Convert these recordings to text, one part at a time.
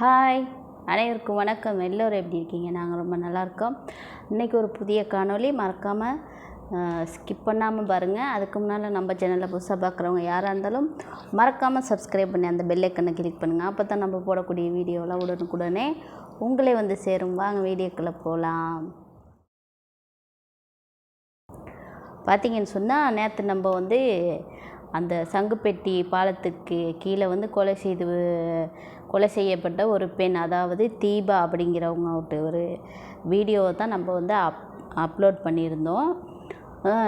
Hi அனைவருக்கும் வணக்கம். எல்லோரும் எப்படி இருக்கீங்க? நாங்கள் ரொம்ப நல்லாயிருக்கோம் இன்றைக்கி ஒரு புதிய காணொளி. மறக்காமல் ஸ்கிப் பண்ணாமல் பாருங்கள் அதுக்கு முன்னால் நம்ம சேனலில் புதுசாக பார்க்குறவங்க யாராக இருந்தாலும் மறக்காமல் சப்ஸ்கிரைப் பண்ணி அந்த பெல்லைக்கனை கிளிக் பண்ணுங்கள் அப்போ தான் நம்ம போடக்கூடிய வீடியோலாம் உடனுக்குடனே உங்களே வந்து சேரும். வாங்க வீடியோக்குள்ளே போகலாம் பார்த்தீங்கன்னு சொன்னால் நேற்று நம்ம வந்து அந்த சங்குப்பெட்டி பாலத்துக்கு கீழே வந்து கொலை செய்து கொலை செய்யப்பட்ட ஒரு பெண் அதாவது தீபா அப்படிங்கிறவங்க ஒரு வீடியோவை தான் நம்ம வந்து அப் அப்லோட் பண்ணியிருந்தோம்.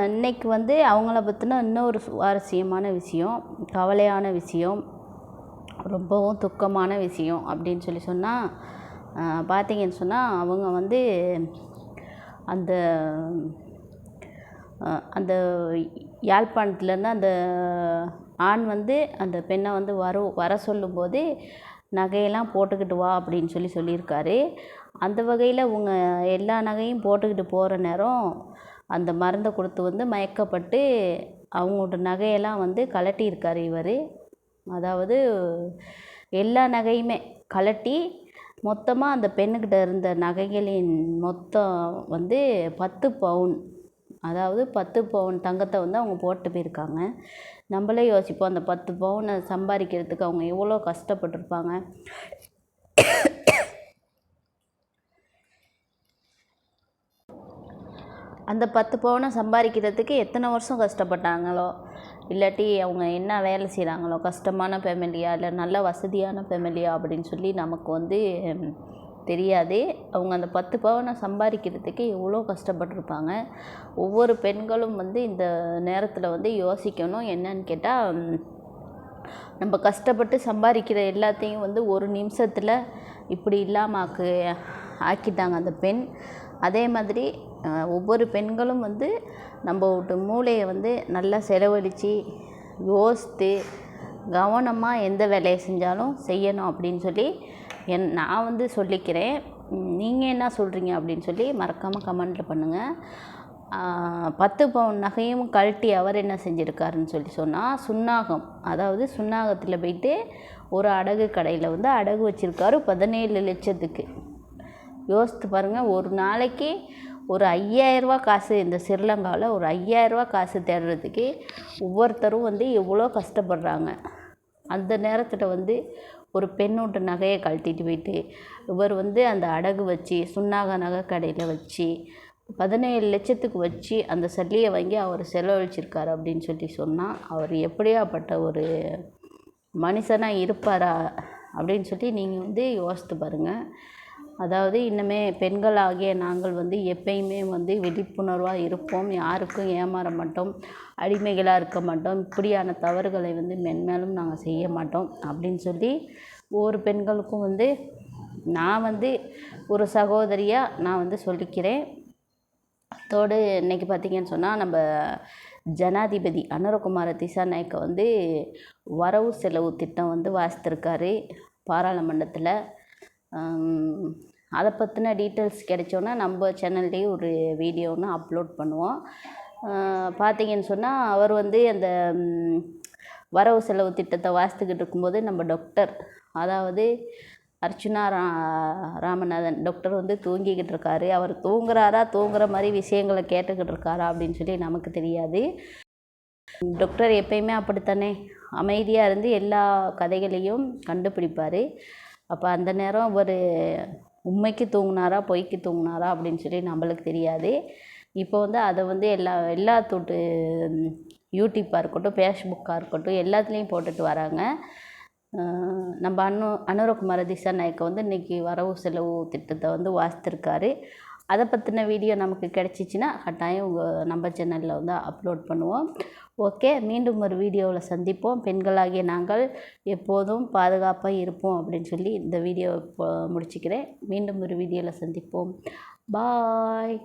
இன்றைக்கி வந்து அவங்கள பற்றின இன்னொரு சுவாரஸ்யமான விஷயம் கவலையான விஷயம் ரொம்பவும் துக்கமான விஷயம் அப்படின்னு சொல்லி சொன்னால் பார்த்தீங்கன்னு சொன்னால் அவங்க வந்து அந்த அந்த யாழ்ப்பாணத்துலேருந்து அந்த ஆண் வந்து அந்த பெண்ணை வந்து வர வர சொல்லும்போது நகையெல்லாம் போட்டுக்கிட்டு வா அப்படின்னு சொல்லி சொல்லியிருக்காரு. அந்த வகையில் உங்கள் எல்லா நகையும் போட்டுக்கிட்டு போகிற நேரம் அந்த மருந்தை கொடுத்து வந்து மயக்கப்பட்டு அவங்களோட நகையெல்லாம் வந்து கழட்டியிருக்காரு இவர். அதாவது எல்லா நகையுமே கழட்டி மொத்தமாக அந்த பெண்ணுக்கிட்ட இருந்த நகைகளின் மொத்தம் வந்து பத்து பவுன் அதாவது பத்து பவுன் தங்கத்தை வந்து அவங்க போட்டு போயிருக்காங்க. நம்மளே யோசிப்போம் அந்த பத்து பவுனை சம்பாதிக்கிறதுக்கு அவங்க எவ்வளோ கஷ்டப்பட்டிருப்பாங்க. அந்த பத்து பவுனை சம்பாதிக்கிறதுக்கு எத்தனை வருஷம் கஷ்டப்பட்டாங்களோ இல்லாட்டி அவங்க என்ன வேலை செய்கிறாங்களோ கஷ்டமான ஃபேமிலியா இல்லை நல்ல வசதியான ஃபேமிலியா அப்படின்னு சொல்லி நமக்கு வந்து தெரியாது அவங்க அந்த பத்து பவனை சம்பாதிக்கிறதுக்கு எவ்வளோ கஷ்டப்பட்டிருப்பாங்க. ஒவ்வொரு பெண்களும் வந்து இந்த நேரத்தில் வந்து யோசிக்கணும். என்னன்னு கேட்டால் நம்ம கஷ்டப்பட்டு சம்பாதிக்கிற எல்லாத்தையும் வந்து ஒரு நிமிஷத்தில் இப்படி இல்லாமல் ஆக்கு ஆக்கிட்டாங்க அந்த பெண். அதே மாதிரி ஒவ்வொரு பெண்களும் வந்து நம்ம மூளையை வந்து நல்லா செலவழித்து யோசித்து கவனமாக எந்த வேலையை செஞ்சாலும் செய்யணும் அப்படின்னு சொல்லி என் நான் வந்து சொல்லிக்கிறேன். நீங்கள் என்ன சொல்கிறீங்க அப்படின்னு சொல்லி மறக்காமல் கமெண்ட்டில் பண்ணுங்கள் பத்து பவுன் நகையும் கழட்டி அவர் என்ன செஞ்சுருக்காருன்னு சொல்லி சொன்னால் சுன்னாகம் அதாவது சுன்னாகத்தில் போயிட்டு ஒரு அடகு கடையில் வந்து அடகு வச்சுருக்காரு பதினேழு லட்சத்துக்கு. யோசித்து பாருங்கள் ஒரு நாளைக்கு ஒரு ஐயாயிரரூவா காசு இந்த ஸ்ரீலங்காவில் ஒரு ஐயாயிரரூவா காசு தேடுறதுக்கு ஒவ்வொருத்தரும் வந்து எவ்வளோ கஷ்டப்படுறாங்க. அந்த நேரத்தில் வந்து ஒரு பெண்ணோட நகையை கழட்டிட்டு போயிட்டு இவர் வந்து அந்த அடகு வச்சு சுண்ணாக நகை கடையில் வச்சு பதினேழு லட்சத்துக்கு வச்சு அந்த சல்லியை வாங்கி அவர் செலவழிச்சிருக்காரு அப்படின்னு சொல்லி சொன்னால் அவர் எப்படியாப்பட்ட ஒரு மனுஷனாக இருப்பாரா அப்படின்னு சொல்லி நீங்கள் வந்து யோசித்து பாருங்கள் அதாவது இன்னுமே பெண்கள் ஆகிய நாங்கள் வந்து எப்பயுமே வந்து விழிப்புணர்வாக இருப்போம். யாருக்கும் ஏமாற மாட்டோம். அடிமைகளாக இருக்க மாட்டோம். இப்படியான தவறுகளை வந்து மென்மேலும் நாங்கள் செய்ய மாட்டோம் அப்படின்னு சொல்லி ஒவ்வொரு பெண்களுக்கும் வந்து நான் வந்து ஒரு சகோதரியாக நான் வந்து சொல்லிக்கிறேன். அதோடு இன்றைக்கி பார்த்திங்கன்னு சொன்னால் நம்ம ஜனாதிபதி அனுரகுமார திசாநாயக்க வந்து வரவு செலவு திட்டம் வந்து வாசித்திருக்காரு. பாராளுமன்றத்தில் அதை பற்றின டீட்டெயில்ஸ் கிடைச்சோன்னா நம்ம சேனல்லேயே ஒரு வீடியோ ஒன்று அப்லோட் பண்ணுவோம். பார்த்தீங்கன்னு சொன்னால் அவர் வந்து அந்த வரவு செலவு திட்டத்தை வாசித்துக்கிட்டு இருக்கும்போது நம்ம டாக்டர் அதாவது அர்ச்சுனா ரா ராமநாதன் டாக்டர் வந்து தூங்கிக்கிட்டு இருக்காரு. அவர் தூங்குறாரா தூங்குற மாதிரி விஷயங்களை கேட்டுக்கிட்டு இருக்காரா அப்படின்னு சொல்லி நமக்கு தெரியாது. டாக்டர் எப்பயுமே அப்படித்தானே? அமைதியாக இருந்து எல்லா கதைகளையும் கண்டுபிடிப்பார். அப்போ அந்த நேரம் ஒரு உண்மைக்கு தூங்கினாரா பொய்க்கு தூங்கினாரா அப்படின்னு சொல்லி நம்மளுக்கு தெரியாது. இப்போ வந்து அதை வந்து எல்லா எல்லா தொட்டு யூடியூப்பாக இருக்கட்டும் ஃபேஸ்புக்காக இருக்கட்டும் எல்லாத்துலேயும் போட்டுட்டு வராங்க. நம்ம அனு அனுரகுமார திசாநாயக்க வந்து இன்றைக்கி வரவு செலவு திட்டத்தை வந்து வாசித்திருக்காரு. அதை பற்றின வீடியோ நமக்கு கிடச்சிச்சின்னா கட்டாயம் உங்கள் நம்ம சேனலில் வந்து அப்லோட் பண்ணுவோம். ஓகே மீண்டும் ஒரு வீடியோவில் சந்திப்போம். பெண்களாகிய நாங்கள் எப்போதும் பாதுகாப்பாக இருப்போம் அப்படின்னு சொல்லி இந்த வீடியோ முடிச்சுக்கிறேன். மீண்டும் ஒரு வீடியோவில் சந்திப்போம். பாய்